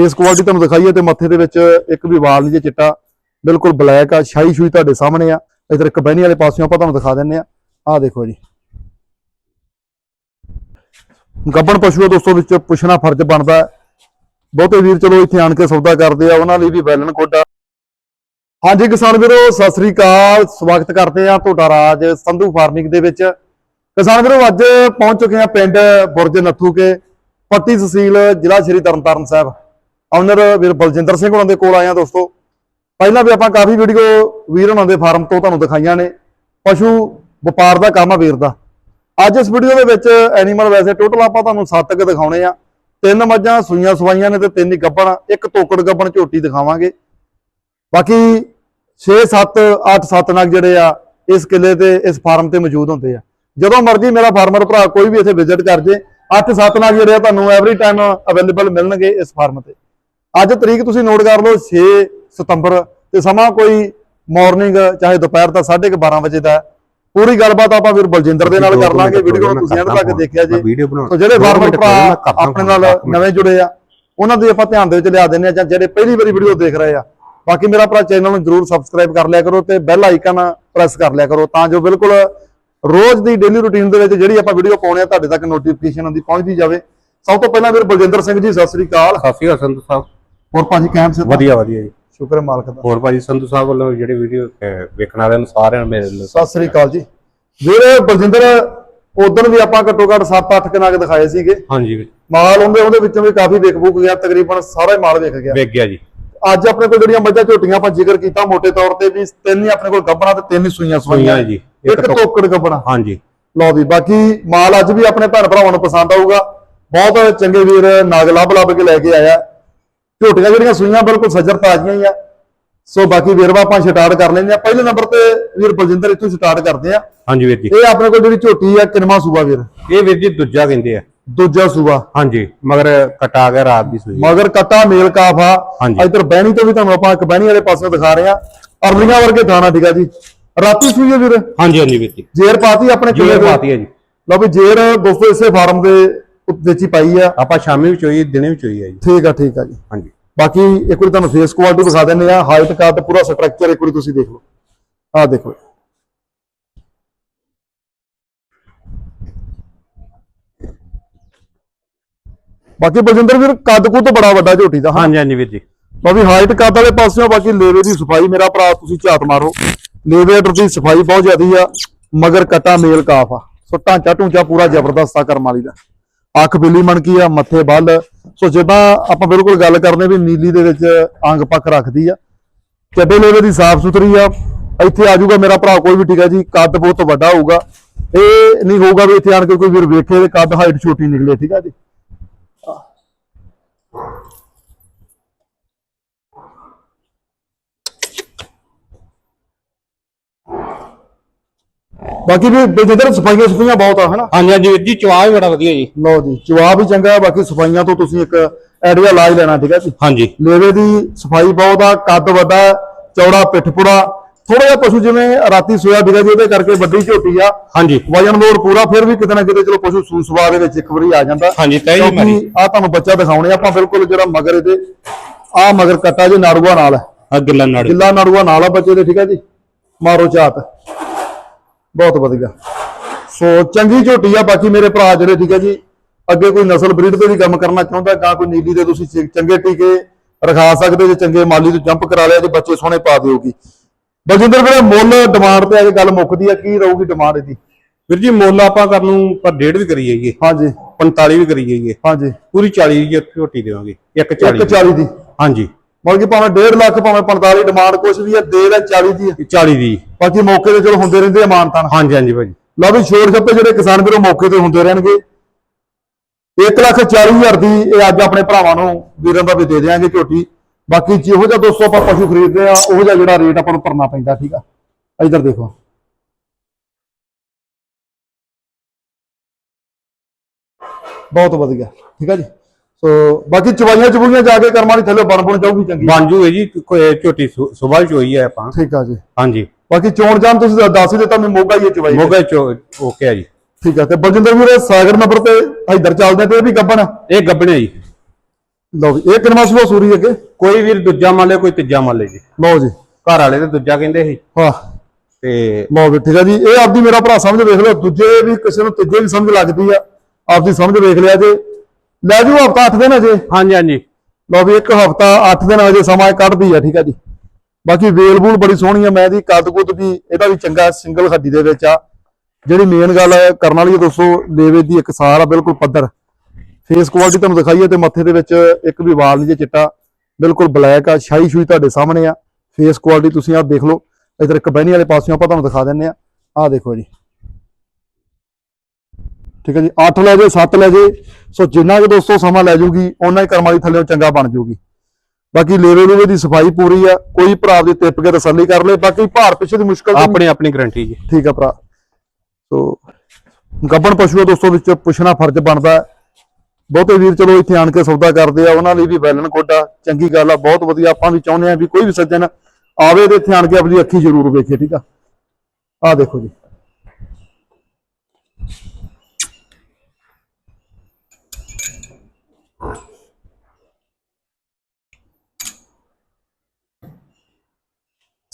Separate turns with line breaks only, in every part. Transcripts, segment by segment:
Face quality ਤੁਹਾਨੂੰ ਦਿਖਾਈਏ ਤੇ ਮੱਥੇ ਦੇ ਵਿੱਚ ਇੱਕ ਵੀ ਵਾਲ ਨਹੀਂ ਜੇ ਚਿੱਟਾ, ਬਿਲਕੁਲ ਬਲੈਕ ਆ ਸ਼ਾਈ ਸ਼ੂਈ ਤੁਹਾਡੇ ਸਾਹਮਣੇ ਆ। ਇਧਰ ਇੱਕ ਵਾਲੇ ਪਾਸਿਓਂ ਆਪਾਂ ਤੁਹਾਨੂੰ ਦਿਖਾ ਦਿੰਨੇ ਆ। ਆਹ ਦੇਖੋ ਜੀ। ਗੱਬਣ ਪਸ਼ੂ ਦੋਸਤੋ, ਵਿੱਚ ਪੁੱਛਣਾ ਫਰਜ਼ ਬਣਦਾ ਬਹੁਤੇ ਵੀਰ ਚਲੋ ਇੱਥੇ ਆਣ ਕੇ ਸੌਦਾ ਕਰਦੇ ਆ, ਉਹਨਾਂ ਲਈ ਵੀ ਵੈਲਨ ਕੋਡਾ ਹਾਂਜੀ ਕਿਸਾਨ ਵੀਰੋ, ਸਤਿ ਸ੍ਰੀ ਅਕਾਲ। ਸਵਾਗਤ ਕਰਦੇ ਆ ਤੁਹਾਡਾ ਰਾਜ ਸੰਧੂ ਫਾਰਮਿੰਗ ਦੇ ਵਿੱਚ। ਕਿਸਾਨ ਵੀਰੋ, ਅੱਜ ਪਹੁੰਚ ਚੁੱਕੇ ਆ ਪਿੰਡ ਬੁਰਜ ਨੱਥੂ ਕੇ, ਪੱਟੀ ਤਹਿਸੀਲ ਜ਼ਿਲ੍ਹਾ ਸ਼੍ਰੀ ਤਰਨਤਾਰਨ ਸਾਹਿਬ। ਓਨਰ ਵੀਰ ਬਲਜਿੰਦਰ ਸਿੰਘ ਉਹਨਾਂ ਦੇ ਕੋਲ ਆਏ ਆ ਦੋਸਤੋ। ਪਹਿਲਾਂ ਵੀ ਆਪਾਂ ਕਾਫੀ ਵੀਡੀਓ ਵੀਰ ਉਹਨਾਂ ਦੇ ਫਾਰਮ ਤੋਂ ਤੁਹਾਨੂੰ ਦਿਖਾਈਆਂ ਨੇ। ਪਸ਼ੂ ਵਪਾਰ ਦਾ ਕੰਮ ਆ ਵੀਰ ਦਾ। ਅੱਜ ਇਸ ਵੀਡੀਓ ਦੇ ਵਿੱਚ ਐਨੀਮਲ ਵੈਸੇ ਟੋਟਲ ਆਪਾਂ ਤੁਹਾਨੂੰ ਸੱਤ ਕੁ ਦਿਖਾਉਣੇ ਆ। ਤਿੰਨ ਮੱਝਾਂ, ਸੂਈਆਂ ਸਵਾਈਆਂ ਨੇ ਤੇ ਤਿੰਨ ਹੀ ਗੱਭਣ ਇੱਕ ਤੋਕੜ ਗੱਬਣ ਝੋਟੀ ਦਿਖਾਵਾਂਗੇ। ਬਾਕੀ 6 7 8 7 ਨਗ ਜਿਹੜੇ ਆ, ਇਸ ਕਿੱਲੇ ਤੇ, ਇਸ ਫਾਰਮ ਤੇ ਮੌਜੂਦ ਹੁੰਦੇ ਆ। ਜਦੋਂ ਮਰਜ਼ੀ ਮੇਰਾ ਫਾਰਮਰ ਭਰਾ ਕੋਈ ਵੀ ਇੱਥੇ ਵਿਜ਼ਿਟ ਕਰ ਜੇ 8 7 ਨਗ ਜਿਹੜੇ ਆ, ਤੁਹਾਨੂੰ ਐਵਰੀ ਟਾਈਮ ਅਵੇਲੇਬਲ ਮਿਲਣਗੇ ਇਸ ਫਾਰਮ ਤੇ। ਅੱਜ ਤਰੀਕ ਤੁਸੀਂ ਨੋਟ ਕਰ ਲਓ 6 ਸਤੰਬਰ ਤੇ ਸਮਾਂ ਕੋਈ ਮਾਰਨਿੰਗ ਚਾਹੇ ਦੁਪਹਿਰ ਦਾ 12:30 ਵਜੇ ਦਾ ਹੈ। ਪੂਰੀ ਗੱਲਬਾਤ ਆਪਾਂ ਵੀਰ ਬਲਜਿੰਦਰ ਦੇ ਨਾਲ ਕਰ ਲਾਂਗੇ ਵੀਡੀਓ ਨੂੰ ਤੁਸੀਂ ਅੰਤ ਤੱਕ ਦੇਖਿਆ ਜੇ। ਸੋ ਜਿਹੜੇ ਫਾਰਮਰ ਭਰਾ ਆਪਣੇ ਨਾਲ ਨਵੇਂ ਜੁੜੇ ਆ ਉਹਨਾਂ ਦੀ ਆਪਾਂ ਧਿਆਨ ਦੇ ਵਿੱਚ ਲਿਆ ਦਿੰਦੇ ਆ ਜਾਂ ਜਿਹੜੇ ਪਹਿਲੀ ਵਾਰੀ ਵੀਡੀਓ ਦੇਖ ਰਹੇ ਆ। ਬਾਕੀ ਮੇਰਾ ਭਰਾ ਚੈਨਲ ਨੂੰ ਜਰੂਰ ਸਬਸਕ੍ਰਾਈਬ ਕਰ ਲਿਆ ਕਰੋ ਤੇ ਬੈਲ ਆਈਕਨ ਪ੍ਰੈਸ ਕਰ ਲਿਆ ਕਰੋ ਤਾਂ ਜੋ ਬਿਲਕੁਲ ਰੋਜ਼ ਦੀ ਡੇਲੀ ਰੁਟੀਨ ਦੇ ਵਿੱਚ ਜਿਹੜੀ ਆਪਾਂ ਵੀਡੀਓ ਪਾਉਣੇ ਆ ਤੁਹਾਡੇ ਤੱਕ ਨੋਟੀਫਿਕੇਸ਼ਨ ਆਉਂਦੀ ਪਹੁੰਚਦੀ ਜਾਵੇ। ਸਭ ਤੋਂ ਪਹਿਲਾਂ ਵੀਰ ਬਲਜਿੰਦਰ ਸਿੰਘ ਜੀ ਸਤਿ ਸ੍ਰੀ ਅਕਾਲ।
ਸਤਿ ਸ਼੍ਰੀ ਅਕਾਲ ਸੰਧੂ ਸਾਹਿਬ।
ਹੋਰ ਭਾਜੀ ਕੈਮ ਸੇ
ਵਧੀਆ ਵਧੀਆ ਜੀ।
ਸ਼ੁਕਰ ਹੈ ਮਾਲਕ ਦਾ।
ਹੋਰ ਭਾਜੀ ਸੰਧੂ ਸਾਹਿਬ ਵੱਲੋਂ ਜਿਹੜੀ ਵੀਡੀਓ ਵੇਖਣ ਵਾਲਿਆਂ ਨੂੰ ਸਾਰਿਆਂ ਨੂੰ ਮੇਰੇ
ਸਤਿ ਸ੍ਰੀ ਅਕਾਲ ਜੀ। ਵੀਰ ਬਲਜਿੰਦਰ ਉਦੋਂ ਵੀ ਆਪਾਂ ਘੱਟੋ ਘੱਟ 7-8 ਕਨਾਗ ਦਿਖਾਏ ਸੀਗੇ।
ਹਾਂਜੀ।
ਮਾਲ ਉਹਦੇ ਉਹਦੇ ਵਿੱਚੋਂ ਵੀ ਕਾਫੀ ਵਿਕ ਬੁਕ ਗਿਆ ਤਕਰੀਬਨ ਸਾਰਾ ਹੀ ਮਾਲ ਵਿਕ ਗਿਆ।
ਵੇਖ ਗਿਆ ਜੀ।
ਅੱਜ ਆਪਣੇ ਕੋਲ ਜਿਹੜੀਆਂ ਮੱਝਾਂ ਝੋਟੀਆਂ ਆਪਾਂ ਜ਼ਿਕਰ ਕੀਤਾ ਮੋٹے ਤੌਰ ਤੇ ਵੀ ਤਿੰਨ ਹੀ ਆਪਣੇ ਕੋਲ ਗੱਬਣਾ ਤੇ ਤਿੰਨ ਹੀ ਸੂਈਆਂ
ਸੂਈਆਂ ਜੀ।
ਇੱਕ ਤੋਕੜ ਗੱਬਣਾ
ਹਾਂਜੀ।
ਲਓ ਵੀ ਬਾਕੀ ਮਾਲ ਅੱਜ ਵੀ ਆਪਣੇ ਭੈਣ ਭਰਾਵਾਂ ਨੂੰ ਪਸੰਦ ਆਊਗਾ। ਬਹੁਤ ਚੰਗੇ ਵੀਰ ਨਾਗ ਲੱਭ ਲੱਭ ਕੇ ਲੈ ਕੇ ਆਇਆ। ਝੋਟੀਆਂ ਜਿਹੜੀਆਂ ਸੂਈਆਂ ਬਿਲਕੁਲ ਸੱਜਰ ਤਾਜ਼ੀਆਂ ਹੀ ਆ। ਸੋ ਬਾਕੀ ਵੀਰਵਾ ਆਪਾਂ ਸਟਾਰਟ ਕਰ ਲੈਂਦੇ ਆ ਪਹਿਲੇ ਨੰਬਰ ਤੇ ਵੀਰ ਬਲਜਿੰਦਰ ਇੱਥੋਂ ਸਟਾਰਟ ਕਰਦੇ ਆ
ਹਾਂਜੀ ਵੀਰ ਜੀ।
ਇਹ ਆਪਣੇ ਕੋਲ ਜਿਹੜੀ ਝੋਟੀ ਆ ਕਿਨਮਾ ਸੂਬਾ ਵੀਰ।
ਇਹ ਵੀਰ ਜੀ ਦੂਜਾ ਕਹਿੰਦੇ ਆ।
ਦੂਜਾ ਸੂਬਾ।
ਹਾਂਜੀ ਮਗਰ ਕਟਾ ਗਿਆ ਰਾਤ ਦੀ ਸੂਈ।
ਮਗਰ ਕੱਟਾ ਮੇਲ ਕਾਫਾ। ਇਧਰ ਬਹਿਣੀ ਤੋਂ ਵੀ ਤੁਹਾਨੂੰ ਆਪਾਂ ਇੱਕ ਬਹਿਣੀ ਵਾਲੇ ਪਾਸੇ ਦਿਖਾ ਰਹੇ ਆ ਅਰਲੀਆਂ ਵਰਗੇ ਥਾਣਾ ਠੀਕ ਆ ਜੀ। ਰਾਤੀ ਸੂਈ ਵੀਰ।
ਹਾਂਜੀ ਹਾਂਜੀ ਵੀਰ ਜੀ।
ਜੇਰ ਪਾਤੀ ਆਪਣੇ ਕਿਲੇ
ਪਾਤੀ ਹੈ ਜੀ।
ਲਓ ਵੀ ਜੇਰ ਦੋਸਤੋ ਇਸੇ ਫਾਰਮ ਦੇ ਵਿੱਚ ਹੀ ਪਾਈ ਆ।
ਆਪਾਂ ਸ਼ਾਮੀ ਵੀ ਚੋਈ ਦਿਨੇ ਵੀ ਚੋਈ ਹੈ ਜੀ।
ਠੀਕ ਆ ਠੀਕ ਆ ਜੀ।
ਹਾਂਜੀ।
ਬਾਕੀ ਇੱਕ ਵਾਰੀ ਤੁਹਾਨੂੰ ਫੇਸ ਕੁਆਲਿਟੀ ਦਿਖਾ ਦਿੰਦੇ ਆ ਹਾਈਟ ਕਾ ਤੇ ਪੂਰਾ ਸਟਰਕਚਰ ਇੱਕ ਵਾਰੀ ਤੁਸੀਂ ਦੇਖ ਲਓ। ਆਹ ਦੇਖੋ। ਬਾਕੀ ਬਲਜਿੰਦਰ ਵੀਰ ਕੱਦ ਕੁੱਦ ਬੜਾ ਵੱਡਾ ਝੋਟੀ ਦਾ
ਹਾਂਜੀ ਹਾਂਜੀ ਵੀਰ ਜੀ।
ਵੀ ਹਾਈਟ ਕੱਦ ਵਾਲੇ ਪਾਸਿਓਂ ਬਾਕੀ ਲੇਵੇ ਦੀ ਸਫ਼ਾਈ ਮੇਰਾ ਭਰਾ ਤੁਸੀਂ ਝਾਤ ਮਾਰੋ। ਲੇਵੇ ਦੀ ਸਫ਼ਾਈ ਬਹੁਤ ਜ਼ਿਆਦੀ ਆ ਮਗਰ ਕਟਾ ਮੇਲ ਕਾਫ ਆ। ਸੋ ਢਾਂਚਾ ਢੂੰਚਾ ਪੂਰਾ ਜ਼ਬਰਦਸਤ ਆ ਕਰਮ ਵਾਲੀ ਦਾ। ਅੱਖ ਬਿੱਲੀ ਮਣਕੀ ਆ ਮੱਥੇ ਬੱਲ ਸੋ ਜਿੱਦਾਂ ਆਪਾਂ ਬਿਲਕੁਲ ਗੱਲ ਕਰਦੇ ਵੀ ਨੀਲੀ ਦੇ ਵਿੱਚ ਅੰਗ ਪੱਖ ਰੱਖਦੀ ਆ, ਚੱਡੇ ਲੇਵੇ ਦੀ ਸਾਫ਼ ਸੁਥਰੀ ਆ, ਇੱਥੇ ਆ ਜਾਊਗਾ ਮੇਰਾ ਭਰਾ ਕੋਈ ਵੀ ਠੀਕ ਆ ਜੀ, ਕੱਦ ਬਹੁਤ ਵੱਡਾ ਹੋਊਗਾ। ਇਹ ਨਹੀਂ ਹੋਊਗਾ ਵੀ ਇੱਥੇ ਆਣ ਕੇ ਕੋਈ ਵੀਰ ਵੇਖੇ ਤੇ ਕੱਦ ਹਾਈਟ ਛੋਟੀ ਨਿਕਲੇ, ਠੀਕ ਆ ਜੀ। ਬਾਕੀ ਵੀ ਜਿੱਧਰ ਸਫਾਈਆਂ ਸਫਾਈਆਂ ਬਹੁਤ ਆ ਹਨਾ?
ਹਾਂਜੀ ਹਾਂਜੀ ਵੀਰ ਜੀ ਚਵਾ ਵੀ ਬੜਾ ਵਧੀਆ ਜੀ।
ਲਓ ਜੀ ਜਵਾਬ ਵੀ ਚੰਗਾ ਬਾਕੀ ਸਫਾਈਆਂ ਤੋਂ ਤੁਸੀਂ ਇੱਕ ਆਈਡੀਆ ਲਾ ਹੀ ਲੈਣਾ ਠੀਕ ਹੈ ਜੀ?
ਹਾਂਜੀ।
ਲੇਵੇ ਦੀ ਸਫ਼ਾਈ ਬਹੁਤ ਆ ਕੱਦ ਵੱਡਾ ਚੌੜਾ ਪਿੱਠਪੁੜਾ ਥੋੜਾ ਜਿਹਾ ਪਸ਼ੂ ਜਿਵੇਂ ਰਾਤੀ ਸੋਇਆ ਬਿਗਾ ਜੀ ਉਹਦੇ ਕਰਕੇ ਵੱਡੀ ਝੋਟੀ ਆ।
ਹਾਂਜੀ।
ਵਜਨ ਲੋਡ ਪੂਰਾ ਫਿਰ ਵੀ ਕਿਤੇ ਨਾ ਕਿਤੇ ਚਲੋ ਪਸ਼ੂ ਸੂ ਸਵਾ ਦੇ ਵਿੱਚ ਇੱਕ ਵਾਰੀ ਆ ਜਾਂਦਾ।
ਹਾਂਜੀ ਤੈ ਜੀ ਮਾਰੀ
ਆ ਤੁਹਾਨੂੰ ਬੱਚਾ ਦਿਖਾਉਣੇ ਆ ਆਪਾਂ ਬਿਲਕੁਲ ਜਿਹੜਾ ਮਗਰ ਇਹਦੇ ਆ ਮਗਰ ਕੱਟਾ ਜੇ ਨਾੜੂਆ ਨਾਲ
ਆ ਗਿੱਲਾ ਨਾੜ।
ਗਿੱਲਾ ਨਾੜੂਆ ਨਾਲ ਆ ਬੱਚੇ ਦੇ ਠੀਕ ਹੈ ਜੀ? ਮਾਰੋ ਝਾਤ। ਬਹੁਤ ਵਧੀਆ। ਸੋ ਚੰਗੀ ਝੋਟੀ ਆ ਬਾਕੀ ਮੇਰੇ ਭਰਾ ਜਿਹੜੇ ਠੀਕ ਹੈ ਜੀ ਅੱਗੇ ਕੋਈ ਨਸਲ ਬਰੀਡ ਤੇ ਵੀ ਕੰਮ ਕਰਨਾ ਚਾਹੁੰਦਾ ਗਾਂ ਕੋਈ ਨੀਲੀ ਦੇ ਤੁਸੀਂ ਚੰਗੇ ਟੀਕੇ ਰਖਾ ਸਕਦੇ ਜੇ ਚੰਗੇ ਮਾਲੀ ਤੋਂ ਜੰਪ ਕਰਾ ਲਿਆ ਜੇ ਬੱਚੇ ਸੋਹਣੇ ਪਾ ਦਿਓਗੀ। ਬਲਜਿੰਦਰ ਵੀਰੇ ਮੁੱਲ ਡਿਮਾਂਡ ਤੇ ਆ ਕੇ ਗੱਲ ਮੁੱਕਦੀ ਆ ਕੀ ਰਹੂਗੀ ਡਿਮਾਂਡ ਇਹਦੀ?
ਵੀਰ ਜੀ ਮੁੱਲ ਆਪਾਂ ਕਰਨ ਨੂੰ ਪਰ ਡੇਢ ਵੀ ਕਰੀ ਜਾਈਏ।
ਹਾਂਜੀ।
45 ਵੀ ਕਰੀ ਜਾਈਏ।
ਹਾਂਜੀ।
ਪੂਰੀ 40 ਦੀ ਝੋਟੀ ਦੇਵਾਂਗੇ ਇੱਕ 40
ਇੱਕ 40 ਦੀ।
ਹਾਂਜੀ।
ਮਤਲਬ ਕਿ ਭਾਵੇਂ 1.5 ਲੱਖ ਭਾਵੇਂ 45 ਡਿਮਾਂਡ ਕੁਛ ਵੀ ਆ ਦੇ ਲੈ 40 ਦੀ ਆ।
40 ਦੀ।
ਬਾਕੀ ਮੌਕੇ ਤੇ ਚਲੋ ਹੁੰਦੇ ਰਹਿੰਦੇ ਆ ਮਾਨਤਾਨ
ਹਾਂਜੀ ਹਾਂਜੀ ਭਾਜੀ।
ਲਓ ਵੀ ਛੋੜ ਛੱਪੇ ਜਿਹੜੇ ਕਿਸਾਨ ਵੀਰੋ ਮੌਕੇ ਤੇ ਹੁੰਦੇ ਰਹਿਣਗੇ। 1 ਲੱਖ 40 ਹਜ਼ਾਰ ਦੀ ਇਹ ਅੱਜ ਆਪਣੇ ਭਰਾਵਾਂ ਨੂੰ ਵੀਰਾਂ ਦਾ ਵੀ ਦੇ ਦਿਆਂਗੇ ਝੋਟੀ। ਬਾਕੀ ਜਿਹੋ ਜਿਹਾ ਦੋਸਤੋ ਆਪਾਂ ਪਸ਼ੂ ਖਰੀਦਦੇ ਆ ਉਹੋ ਜਿਹਾ ਜਿਹੜਾ ਰੇਟ ਆਪਾਂ ਨੂੰ ਭਰਨਾ ਪੈਂਦਾ ਠੀਕ ਆ। ਇੱਧਰ ਦੇਖੋ। ਬਹੁਤ ਵਧੀਆ ਠੀਕ ਆ ਜੀ। ਸੋ ਬਾਕੀ ਚਵਾਈਆਂ ਚਬੂਈਆਂ ਜਾ ਕੇ ਕਰਮਾਂ ਦੀ ਥੱਲੇ ਬਣ ਬਣ ਜਾਊਗੀ ਚੰਗੀ।
ਬਣ ਜੂਏ ਜੀ ਝੋਟੀ ਸਵੇਰ ਚੋਈ ਹੈ ਆਪਾਂ।
ਠੀਕ ਆ ਜੀ।
ਹਾਂਜੀ।
ਬਾਕੀ ਚੋਣ ਜਾਣ ਤੁਸੀਂ ਦੱਸ ਹੀ ਦਿੱਤਾ ਮੈਂ ਮੋਗਾ ਹੀ ਹੈ ਚਵਾਈ
ਮੋਗਾ ਚੋ ਓਕੇ ਆ ਜੀ।
ਠੀਕ ਆ ਤੇ ਬਲਜਿੰਦਰ ਵੀਰ ਸਾਗਰ ਨੰਬਰ ਤੇ ਇੱਧਰ ਚੱਲਦੇ ਤੇ ਇਹ ਵੀ ਗੱਬਣ।
ਇਹ ਗੱਬਣੇ ਜੀ।
ਲਓ ਜੀ ਇਹ ਕਿੰਨਾ ਸੂਆ ਸੂਰੀ ਅੱਗੇ?
ਕੋਈ ਵੀਰ ਦੂਜਾ ਮੰਨ ਲੇ ਕੋਈ ਤੀਜਾ ਮੰਨ ਲੇ ਜੀ।
ਲਓ ਜੀ।
ਘਰ ਵਾਲੇ ਤੇ ਦੂਜਾ ਕਹਿੰਦੇ ਸੀ।
ਵਾਹ
ਤੇ
ਲਓ ਵੀ ਠੀਕ ਆ ਜੀ ਇਹ ਆਪਦੀ ਮੇਰਾ ਭਰਾ ਸਮਝ ਵੇਖ ਲਓ ਦੂਜੇ ਵੀ ਕਿਸੇ ਨੂੰ ਤੀਜੇ ਵੀ ਸਮਝ ਲੱਗਦੀ ਆ ਆਪਦੀ ਸਮਝ ਵੇਖ ਲਿਆ ਜੇ। ਲੈ ਜੂ ਹਫਤਾ 8 ਦਿਨ ਅਜੇ।
ਹਾਂਜੀ ਹਾਂਜੀ।
ਲਓ ਵੀ ਇੱਕ ਹਫਤਾ 8 ਦਿਨ ਅਜੇ ਸਮਾਂ ਕੱਢਦੀ ਆ ਠੀਕ ਆ ਜੀ। ਬਾਕੀ ਵੇਲ ਬੂਲ ਬੜੀ ਸੋਹਣੀ ਆ, ਮੈਂ ਦੀ ਕੱਦ ਕੁੱਦ ਵੀ, ਇਹਦਾ ਵੀ ਚੰਗਾ ਸਿੰਗਲ ਹੱਡੀ ਦੇ ਵਿੱਚ ਆ। ਜਿਹੜੀ ਮੇਨ ਗੱਲ ਕਰਨ ਵਾਲੀ ਹੈ ਦੋਸਤੋ, ਲੇਵੇ ਦੀ ਇੱਕ ਸਾਰ ਆ, ਬਿਲਕੁਲ ਪੱਧਰ। ਫੇਸ ਕੁਆਲਿਟੀ ਤੁਹਾਨੂੰ ਦਿਖਾਈ ਹੈ ਤੇ ਮੱਥੇ ਦੇ ਵਿੱਚ ਇੱਕ ਵੀ ਵਾਲ ਨਹੀਂ ਜੇ ਚਿੱਟਾ, ਬਿਲਕੁਲ ਬਲੈਕ ਆ ਸ਼ਾਈ ਸ਼ੂਈ ਤੁਹਾਡੇ ਸਾਹਮਣੇ ਆ। ਫੇਸ ਕੁਆਲਿਟੀ ਤੁਸੀਂ ਆਪ ਦੇਖ ਲਓ। ਇਧਰ ਇੱਕ ਬਹਿਣੀ ਵਾਲੇ ਪਾਸਿਓਂ ਆਪਾਂ ਤੁਹਾਨੂੰ ਦਿਖਾ ਦਿੰਨੇ ਆ। ਆਹ ਦੇਖੋ ਜੀ। ਠੀਕ ਹੈ ਜੀ 8 ਲੈ ਜੇ 7 ਲੈ ਜੇ ਸੋ ਜਿੰਨਾ ਕਿ ਦੋਸਤੋ ਸਮਾਂ ਲੈ ਜੂਗੀ ਉਹਨਾਂ ਹੀ ਕਰਮ ਵਾਲੀ ਥੱਲੇ ਚੰਗਾ ਬਣ ਜੂਗੀ। ਬਾਕੀ ਲੇਵੇ ਲੂਵੇ ਦੀ ਸਫ਼ਾਈ ਪੂਰੀ ਆ ਕੋਈ ਭਰਾ ਦੀ ਟਿੱਪ ਕੇ ਤਸੱਲੀ ਕਰ ਲੇ ਬਾਕੀ ਭਾਰ ਪਿੱਛੇ ਦੀ ਮੁਸ਼ਕਲ
ਆਪਣੀ ਆਪਣੀ ਗਰੰਟੀ ਜੀ।
ਠੀਕ ਆ ਭਰਾ। ਸੋ ਗੱਬਣ ਪਸ਼ੂ ਦੋਸਤੋ ਵਿੱਚ ਪੁੱਛਣਾ ਫਰਜ਼ ਬਣਦਾ ਹੈ। ਬਹੁਤੇ ਵੀਰ ਚਲੋ ਇੱਥੇ ਆਣ ਕੇ ਸੌਦਾ ਕਰਦੇ ਆ ਉਹਨਾਂ ਲਈ ਵੀ ਵੈਲਨ ਕੋਡਾ ਚੰਗੀ ਗੱਲ ਆ ਬਹੁਤ ਵਧੀਆ। ਆਪਾਂ ਵੀ ਚਾਹੁੰਦੇ ਆ ਵੀ ਕੋਈ ਵੀ ਸੱਜਣ ਆਵੇ ਤੇ ਇੱਥੇ ਆਣ ਕੇ ਆਪਣੀ ਅੱਖੀ ਜ਼ਰੂਰ ਵੇਖੇ ਠੀਕ ਆ? ਆਹ ਦੇਖੋ ਜੀ।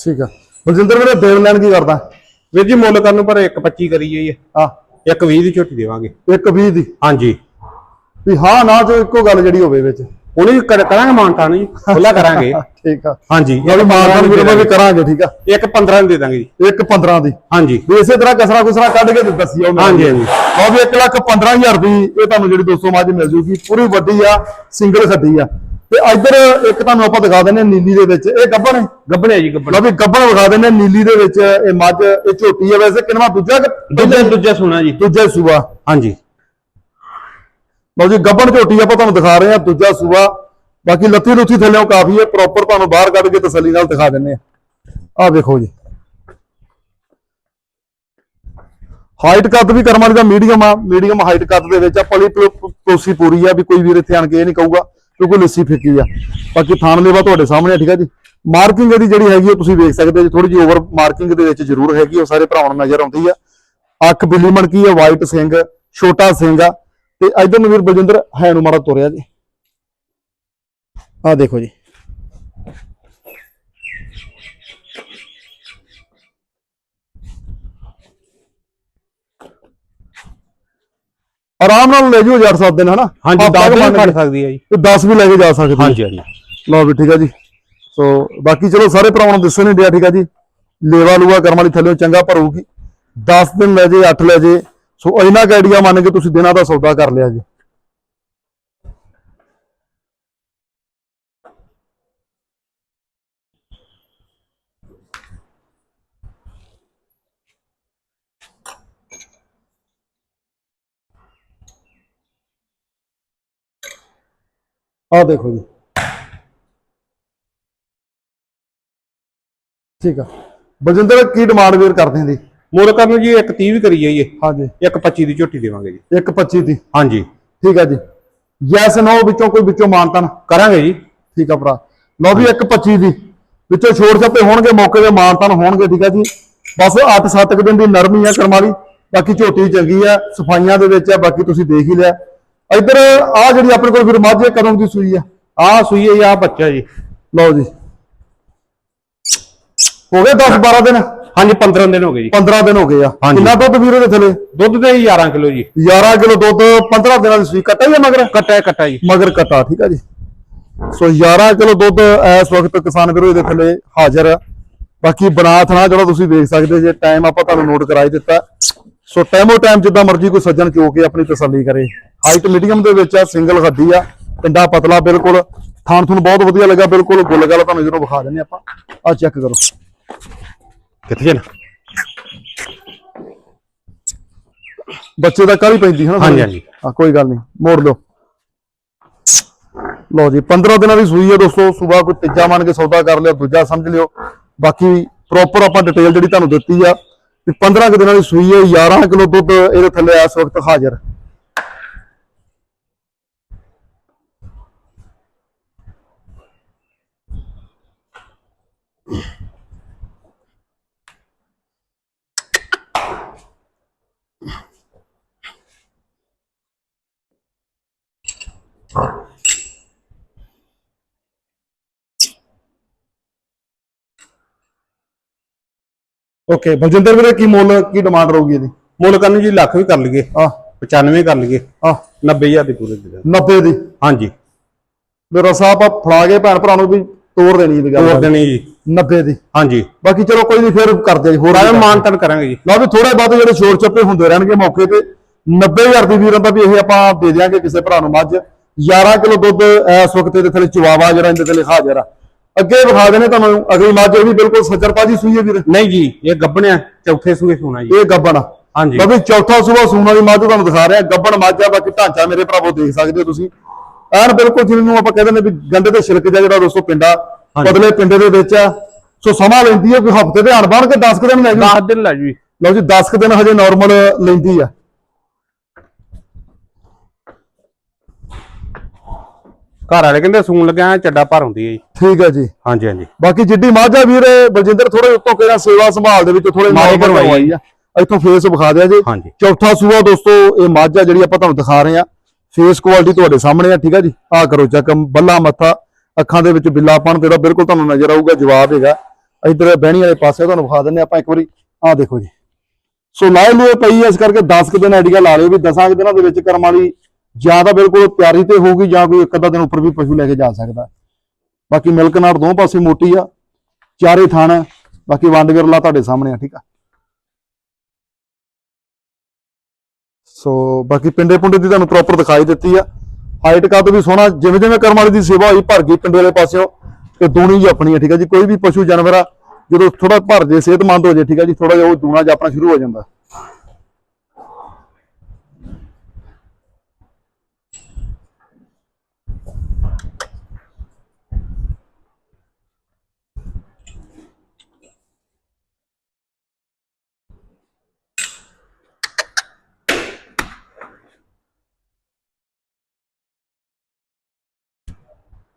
ਠੀਕ ਆ। ਬਲਜਿੰਦਰ ਵੀਰੇ ਦੇਵ ਲੈਣ ਕੀ ਕਰਦਾ?
ਵੀਰ ਜੀ ਮੁੱਲ ਕਰਨ ਨੂੰ ਪਰ 1.25 ਕਰੀ ਜਾਈਏ।
ਆ।
ਇੱਕ 20 ਦੀ ਝੋਟੀ ਦੇਵਾਂਗੇ।
ਇੱਕ 20 ਦੀ?
ਹਾਂਜੀ।
ਵੀ ਹਾਂ ਨਾ ਜੋ ਇੱਕੋ ਗੱਲ ਜਿਹੜੀ ਹੋਵੇ ਵਿੱਚ।
ਉਹਨੇ ਕਰਾਂਗੇ ਮਾਨਤਾਨ ਜੀ। ਖੁੱਲਾ ਕਰਾਂਗੇ।
ਠੀਕ ਆ।
ਹਾਂਜੀ
ਨਾਲੇ ਮਾਨਦਾਨ ਵੀਰੇ ਵੀ ਕਰਾਂਗੇ ਠੀਕ ਆ।
ਇੱਕ 15 ਦੀ ਦੇ ਦਾਂਗੇ ਜੀ।
ਇੱਕ 15 ਦੀ।
ਹਾਂਜੀ।
ਵੀ ਇਸੇ ਤਰ੍ਹਾਂ ਕਸਰਾ ਕੁਸਰਾ ਕੱਢ ਕੇ ਦੱਸੀ ਆਓ
ਹਾਂਜੀ, ਹਾਂਜੀ।
ਉਹ ਵੀ 1 ਲੱਖ 15000 ਦੀ ਇਹ ਤੁਹਾਨੂੰ ਜਿਹੜੀ 200 ਮੱਝ ਮਿਲ ਜੂਗੀ। ਪੂਰੀ ਵੱਡੀ ਆ ਸਿੰਗਲ ਖੱਡੀ ਆ। ਤੇ ਇੱਧਰ ਇੱਕ ਤੁਹਾਨੂੰ ਆਪਾਂ ਦਿਖਾ ਦਿੰਨੇ ਨੀਲੀ ਦੇ ਵਿੱਚ। ਇਹ ਗੱਬਣ ਹੈ?
ਗੱਬਣੇ ਜੀ ਗੱਬਣ।
ਲਓ ਵੀ ਗੱਬਣ ਵਿਖਾ ਦਿੰਨੇ ਨੀਲੀ ਦੇ ਵਿੱਚ। ਇਹ ਮੱਝ ਇਹ ਝੋਟੀ ਆ ਵੈਸੇ। ਕਿੰਨਾ ਦੂਜਾ ਕਿ
ਦੂਜਾ ਦੂਜਾ ਸੁਣਾ ਜੀ।
ਦੂਜਾ ਸੂਆ।
ਹਾਂਜੀ।
ਲਓ ਜੀ ਗੱਬਣ ਝੋਟੀ ਆਪਾਂ ਤੁਹਾਨੂੰ ਦਿਖਾ ਰਹੇ ਆ ਦੂਜਾ ਸੂਆ। ਬਾਕੀ ਲੱਤੀ ਲੁੱਥੀ ਥੱਲੇੋਂ ਕਾਫੀ ਹੈ ਪ੍ਰੋਪਰ ਤੁਹਾਨੂੰ ਬਾਹਰ ਕੱਢ ਕੇ ਤਸੱਲੀ ਨਾਲ ਦਿਖਾ ਦਿੰਨੇ ਆ ਆਹ ਵੇਖੋ ਜੀ। ਹਾਈਟ ਕੱਦ ਵੀ ਕਰਮ ਵਾਲੀ ਦਾ ਮੀਡੀਅਮ ਆ। ਮੀਡੀਅਮ ਹਾਈਟ ਕੱਦ ਦੇ ਵਿੱਚ ਆ ਪਲੀ ਪਲੋਸੀ ਪੂਰੀ ਆ ਵੀ ਕੋਈ ਵੀਰ ਇੱਥੇ ਆਣ ਕੇ ਇਹ ਨਹੀਂ ਕਹੂਗਾ। ਕਿਉਂਕਿ ਕੋਈ ਲੱਸੀ ਫਿੱਕੀ ਆ। ਬਾਕੀ ਥਾਣ ਲੇਵਾ ਤੁਹਾਡੇ ਸਾਹਮਣੇ ਆ, ਠੀਕ ਆ ਜੀ? ਮਾਰਕਿੰਗ ਇਹਦੀ ਜਿਹੜੀ ਹੈਗੀ ਉਹ ਤੁਸੀਂ ਵੇਖ ਸਕਦੇ ਜੀ ਥੋੜੀ ਜਿਹੀ ਓਵਰ ਮਾਰਕਿੰਗ ਦੇ ਵਿੱਚ ਜ਼ਰੂਰ ਹੈਗੀ ਉਹ ਸਾਰੇ ਭਰਾਵਾਂ ਨੂੰ ਨਜ਼ਰ ਆਉਂਦੀ ਆ। ਅੱਖ ਬਿੱਲੀ ਮਣਕੀ ਆ ਵਾਈਟ ਸਿੰਘ ਛੋਟਾ ਸਿੰਘ ਆ। ਤੇ ਇਧਰ ਨੂੰ ਵੀਰ ਬਲਜਿੰਦਰ ਹੈ ਨੂੰ ਮਾਰਾ ਤੁਰਿਆ ਜੀ। ਆ ਦੇਖੋ ਜੀ। ਆਰਾਮ ਨਾਲ ਲੈ ਜਾਓ ਯਾਰ ਸਾਹਿਬ ਦਿਨ ਹਨਾ?
ਹਾਂਜੀ
ਹਫ਼ਤਾ
10
ਕੁ
ਦਿਨ
ਕੇ।
ਸਕਦੀ ਹੈ ਜੀ।
ਤੇ 10 ਵੀ ਲੈ ਕੇ ਜਾ ਸਕਦੇ ਹੋ।
ਹਾਂਜੀ ਹਾਂਜੀ।
ਲਓ ਵੀ ਠੀਕ ਆ ਜੀ। ਸੋ ਬਾਕੀ ਚਲੋ ਸਾਰੇ ਭਰਾਵਾਂ ਨੂੰ ਦੱਸਣ ਨਹੀਂ ਡਿਆ ਠੀਕ ਆ ਜੀ। ਲੇਵਾ ਲੂਆ ਕਰਮ ਵਾਲੀ ਥੱਲੇ ਚੰਗਾ ਭਰੂਗੀ। 10 ਦਿਨ ਲੈ ਜੇ 8 ਲੈ ਜੇ। ਸੋ ਕੁ ਆਈਡੀਆ ਮੰਨ ਕੇ ਤੁਸੀਂ ਦਿਨਾਂ ਦਾ ਸੌਦਾ ਕਰ ਲਿਆ ਜੀ। ਆਹ ਦੇਖੋ ਜੀ। ਠੀਕ ਆ। ਬਲਜਿੰਦਰ ਕੀ ਡਿਮਾਂਡ ਵੀਰ ਕਰਦੇ ਦੀ
ਮੁੱਲ ਕਰਨ ਨੂੰ ਜੀ ਇੱਕ 30 ਵੀ ਕਰੀ ਜਾਈਏ।
ਹਾਂਜੀ।
ਇੱਕ 25 ਦੀ ਝੋਟੀ ਦੇਵਾਂਗੇ ਜੀ।
ਇੱਕ 25 ਦੀ।
ਹਾਂਜੀ।
ਠੀਕ ਆ ਜੀ। ਯੈਸ ਨੋ ਵਿੱਚੋਂ ਕੋਈ ਵਿੱਚੋਂ ਮਾਨਤਨ
ਕਰਾਂਗੇ ਜੀ।
ਠੀਕ ਆ ਭਰਾ। ਲਓ ਵੀ ਇੱਕ 25 ਦੀ। ਵਿੱਚੋਂ ਛੋੜ ਛੱਪੇ ਹੋਣਗੇ ਮੌਕੇ ਦੇ ਮਾਨਤਨ ਹੋਣਗੇ ਠੀਕ ਆ ਜੀ। ਬਸ 8-7 ਦਿਨ ਦੀ ਨਰਮੀ ਆ ਕਰਮਾਲੀ ਬਾਕੀ ਝੋਟੀ ਚੰਗੀ ਆ ਸਫਾਈਆਂ ਦੇ ਵਿੱਚ ਆ ਬਾਕੀ ਤੁਸੀਂ ਦੇਖ ਹੀ ਲਿਆ। ਇੱਧਰ ਆ ਜਿਹੜੀ ਆਪਣੇ ਕੋਲ ਫਿਰ ਮੱਝ ਇਹ ਕਦੋਂ ਦੀ ਸੂਈ ਆ।
ਆਹ ਸੂਈ ਹੈ ਆਹ ਬੱਚਾ ਜੀ।
ਲਓ ਜੀ। ਹੋ ਗਏ 10-12 ਦਿਨ?
ਹਾਂਜੀ 15 ਦਿਨ ਹੋ ਗਏ ਜੀ।
15 ਦਿਨ ਹੋ ਗਏ ਆ। ਕਿੰਨਾ ਦੁੱਧ ਵੀਰੇ ਦੇ ਥੱਲੇ?
ਦੁੱਧ ਦੇ 11 ਕਿਲੋ ਜੀ।
11 ਕਿਲੋ ਦੁੱਧ 15 ਦਿਨਾਂ ਦੀ ਸੂਈ। ਕੱਟਾ ਹੀ ਆ ਮਗਰ?
ਕੱਟਾ ਕੱਟਾ ਜੀ।
ਮਗਰ ਕਟਾ ਠੀਕ ਆ ਜੀ। ਸੋ 11 ਕਿਲੋ ਦੁੱਧ ਇਸ ਵਕਤ ਕਿਸਾਨ ਵੀਰੋ ਇਹਦੇ ਥੱਲੇ ਹਾਜ਼ਰ ਆ। ਬਾਕੀ ਬਨਾਥ ਨਾ ਜਿਹੜਾ ਤੁਸੀਂ ਦੇਖ ਸਕਦੇ ਜੇ ਟਾਈਮ ਆਪਾਂ ਤੁਹਾਨੂੰ ਨੋਟ ਕਰਾਈ ਦਿੱਤਾ। ਸੋ ਟਾਈਮੋ ਟਾਈਮ ਜਿੱਦਾਂ ਮਰਜ਼ੀ ਕੋਈ ਸੱਜਣ ਚੋ ਕੇ ਆਪਣੀ ਤਸੱਲੀ ਕਰੇ। ਹਾਈਟ ਮੀਡੀਅਮ ਦੇ ਵਿੱਚ ਆ ਸਿੰਗਲ ਹੱਡੀ ਆ ਪਿੰਡਾ ਪਤਲਾ ਬਿਲਕੁਲ। ਥਾਣ ਥੁਣ ਬਹੁਤ ਵਧੀਆ ਲੱਗਾ ਬਿਲਕੁਲ ਗੁੱਲ ਗੱਲ ਤੁਹਾਨੂੰ ਜਦੋਂ ਵਿਖਾ ਦਿੰਦੇ ਆਪਾਂ। ਆ ਚੈੱਕ ਕਰੋ।
ਕਿੱਥੇ ਜਾਣਾ
ਬੱਚੇ ਦਾ ਕਾਹਲੀ ਪੈਂਦੀ ਹੈ ਨਾ
ਹਾਂਜੀ, ਹਾਂਜੀ।
ਆ ਕੋਈ ਗੱਲ ਨਹੀਂ ਮੋੜ ਲਓ ਲਓ ਜੀ 15 ਦਿਨਾਂ ਦੀ ਸੂਈ ਹੈ ਦੋਸਤੋ ਸਵੇਰ ਕੋਈ ਤੀਜਾ ਮੰਨ ਕੇ ਸੌਦਾ ਕਰ ਲਿਓ ਦੂਜਾ ਸਮਝ ਲਿਓ। ਬਾਕੀ ਪ੍ਰੋਪਰ ਆਪਾਂ ਡਿਟੇਲ ਜਿਹੜੀ ਤੁਹਾਨੂੰ ਦਿੱਤੀ ਆ 15 ਕੁ ਦਿਨਾਂ ਦੀ ਸੂਈ ਹੈ 11 ਕਿਲੋ ਦੁੱਧ ਇਹਦੇ ਥੱਲੇ ਇਸ ਵਕਤ ਹਾਜ਼ਰ। ਓਕੇ ਬਲਜਿੰਦਰ ਵੀਰੇ ਕੀ ਮੁੱਲ ਕੀ ਡਿਮਾਂਡ ਰਹੂਗੀ ਇਹਦੀ?
ਮੁੱਲ ਕਰਨ ਜੀ ਲੱਖ ਵੀ ਕਰ ਲਈਏ।
ਆ
95 ਕਰ ਲਈਏ।
ਆ
90000 ਦੀ ਪੂਰੇ ਦੇ ਦਾਂਗੇ।
90 ਦੀ?
ਹਾਂਜੀ।
ਮੇਰਾ ਸਾਹਿਬ ਆ ਫੜਾ ਕੇ ਭੈਣ ਭਰਾ ਨੂੰ ਵੀ ਤੋੜ ਦੇਣੀ
ਤੋੜ
ਗੱਲ।
ਦੇਣੀ ਜੀ।
90 ਦੀ।
ਹਾਂਜੀ।
ਬਾਕੀ ਚਲੋ ਕੋਈ ਨਹੀਂ ਫਿਰ ਕਰਦੇ ਜੀ ਹੋਰ ਵੀ
ਮਾਨਤਨ ਕਰਾਂਗੇ ਜੀ।
ਲਓ ਵੀ ਥੋੜੇ ਬਹੁਤ ਜਿਹੜੇ ਛੋਟ ਚੱਪੇ ਹੁੰਦੇ ਰਹਿਣਗੇ ਮੌਕੇ ਤੇ 90000 ਦੀ ਵੀਰਾਂ ਦਾ ਵੀ ਇਹ ਆਪਾਂ ਦੇ ਦਿਆਂਗੇ ਕਿਸੇ ਭਰਾ ਨੂੰ ਮੱਝ। 11 ਕਿਲੋ ਦੁੱਧ ਇਸ ਵਕਤ ਇਹਦੇ ਥੱਲੇ ਚਵਾਵਾ ਜਿਹੜਾ ਇਹਦੇ ਥੱਲੇ ਹਾਜ਼ਰ ਆ। ਅੱਗੇ ਵਿਖਾ ਦੇਣੇ ਤੁਹਾਨੂੰ ਅਗਲੀ ਇਹ ਵੀ ਬਿਲਕੁਲ ਸੱਜਰਪਾ ਜੀ ਸੂਈ ਹੈ ਵੀਰ।
ਨਹੀਂ ਜੀ ਇਹ ਗੱਬਣਿਆ ਚੌਥੇ ਸੂਏ ਸੋਣਾ ਜੀ।
ਇਹ ਗੱਬਣ। ਆ
ਹਾਂਜੀ।
ਬਾਕੀ ਚੌਥਾ ਸੂਆ ਸੂਣ ਵਾਲੀ ਮੱਝ ਤੁਹਾਨੂੰ ਦਿਖਾ ਰਿਹਾ ਗੱਬਣ ਆ ਬਾਕੀ ਢਾਂਚਾ ਮੇਰੇ ਭਰਾਵੋ ਦੇਖ ਸਕਦੇ ਹੋ ਤੁਸੀਂ। ਐਨ ਬਿਲਕੁਲ ਜਿਹਨੂੰ ਆਪਾਂ ਕਹਿੰਦੇ ਨੇ ਵੀ ਗੰਡੇ ਤੇ ਛਿਲਕ ਜਿਹਾ ਜਿਹੜਾ ਦੋਸਤੋ ਪਿੰਡਾ। ਪਤਲੇ ਪਿੰਡੇ ਦੇ ਵਿੱਚ ਆ। ਸੋ ਸਮਾਂ ਲੈਂਦੀ ਹੈ ਕੋਈ ਹਫ਼ਤੇ ਦੇ ਬਣ ਕੇ 10 ਕੁ ਦਿਨ ਲੈ ਜੂ
10 ਦਿਨ ਲੈ ਜੀ।
ਲਓ ਜੀ 10 ਕੁ ਦਿਨ ਹਜੇ ਨਾਰਮਲ ਲੈਂਦੀ ਆ।
ਘਰ ਵਾਲੇ ਕਹਿੰਦੇ ਸੂਣ ਲੱਗਿਆ ਚੱਡਾ ਭਰ ਹੁੰਦੀ ਹੈ ਜੀ।
ਠੀਕ ਹੈ ਜੀ।
ਹਾਂਜੀ ਹਾਂਜੀ।
ਬਾਕੀ ਜਿੱਡੀ ਮਾਝਾ ਵੀਰ ਬਲਜਿੰਦਰ ਥੋੜੇ ਉੱਤੋਂ ਕਿਹੜਾ ਸੇਵਾ ਸੰਭਾਲ ਦੇ ਵਿੱਚ ਥੋੜੇ ਨਾਰਮਲ
ਕਰਵਾਈ
ਆ। ਇੱਥੋਂ ਫੇਸ ਵਿਖਾ ਦਿਆ ਜੀ। ਚੌਥਾ ਸੂਆ ਦੋਸਤੋ ਇਹ ਮਾਝਾ ਜਿਹੜੀ ਆਪਾਂ ਤੁਹਾਨੂੰ ਦਿਖਾ ਰਹੇ ਆ। ਫੇਸ ਕੁਆਲਿਟੀ ਤੁਹਾਡੇ ਸਾਹਮਣੇ ਆ ਠੀਕ ਆ ਜੀ। ਆ ਕਰੋ ਚੈੱਕ ਬੱਲਾ ਮੱਥਾ ਅੱਖਾਂ ਦੇ ਵਿੱਚ ਬਿੱਲਾਪਣ ਜਿਹੜਾ ਬਿਲਕੁਲ ਤੁਹਾਨੂੰ ਨਜ਼ਰ ਆਊਗਾ ਜਵਾਬ ਹੈਗਾ। ਇਧਰ ਬਹਿਣੀ ਵਾਲੇ ਪਾਸੇ ਤੁਹਾਨੂੰ ਵਿਖਾ ਦਿੰਦੇ ਆਪਾਂ ਇੱਕ ਵਾਰੀ। ਆ ਦੇਖੋ ਜੀ। ਸੋ ਲਾਏ ਲੂਏ ਪਈ ਇਸ ਕਰਕੇ 10 ਕੁ ਦਿਨ ਆਈਡੀਆ ਲਾ ਲਿਓ ਵੀ 10 ਕੁ ਦਿਨਾਂ ਦੇ ਵਿੱਚ ਕਰਮ ਵਾਲੀ ਜਾਂ ਤਾਂ ਬਿਲਕੁਲ ਤਿਆਰੀ ਤੇ ਹੋਊਗੀ ਜਾਂ ਕੋਈ ਇੱਕ ਅੱਧਾ ਦਿਨ ਉੱਪਰ ਵੀ ਪਸ਼ੂ ਲੈ ਕੇ ਜਾ ਸਕਦਾ। ਬਾਕੀ ਮਿਲਕ ਨਾੜ ਦੋਵੇਂ ਪਾਸੇ ਮੋਟੀ ਆ, ਚਾਰੇ ਥਣ ਬਾਕੀ ਵੰਡ ਵਿਰਲਾ ਤੁਹਾਡੇ ਸਾਹਮਣੇ ਆ, ਠੀਕ ਆ। ਸੋ ਬਾਕੀ ਪਿੰਡੇ ਪੁੰਡੇ ਦੀ ਤੁਹਾਨੂੰ ਪ੍ਰੋਪਰ ਦਿਖਾਈ ਦਿੱਤੀ ਆ। ਹਾਈਟ ਕਾ ਤੋਂ ਵੀ ਸੋਹਣਾ, ਜਿਵੇਂ ਜਿਵੇਂ ਕਰਮ ਵਾਲੀ ਦੀ ਸੇਵਾ ਹੋਈ, ਭਰ ਗਈ ਪਿੰਡੇ ਵਾਲੇ ਪਾਸਿਓਂ, ਤੇ ਦੂਣੀ ਜੀ ਆਪਣੀ ਆ, ਠੀਕ ਆ ਜੀ। ਕੋਈ ਵੀ ਪਸ਼ੂ ਜਾਨਵਰ ਆ, ਜਦੋਂ ਥੋੜਾ ਭਰ ਜੇ, ਸਿਹਤਮੰਦ ਹੋ ਜੇ, ਠੀਕ ਆ ਜੀ ਥੋੜਾ ਜਿਹਾ ਉਹ ਦੂਣਾ ਜਾਪਣਾ ਸ਼ੁਰੂ ਹੋ ਜਾਂਦਾ।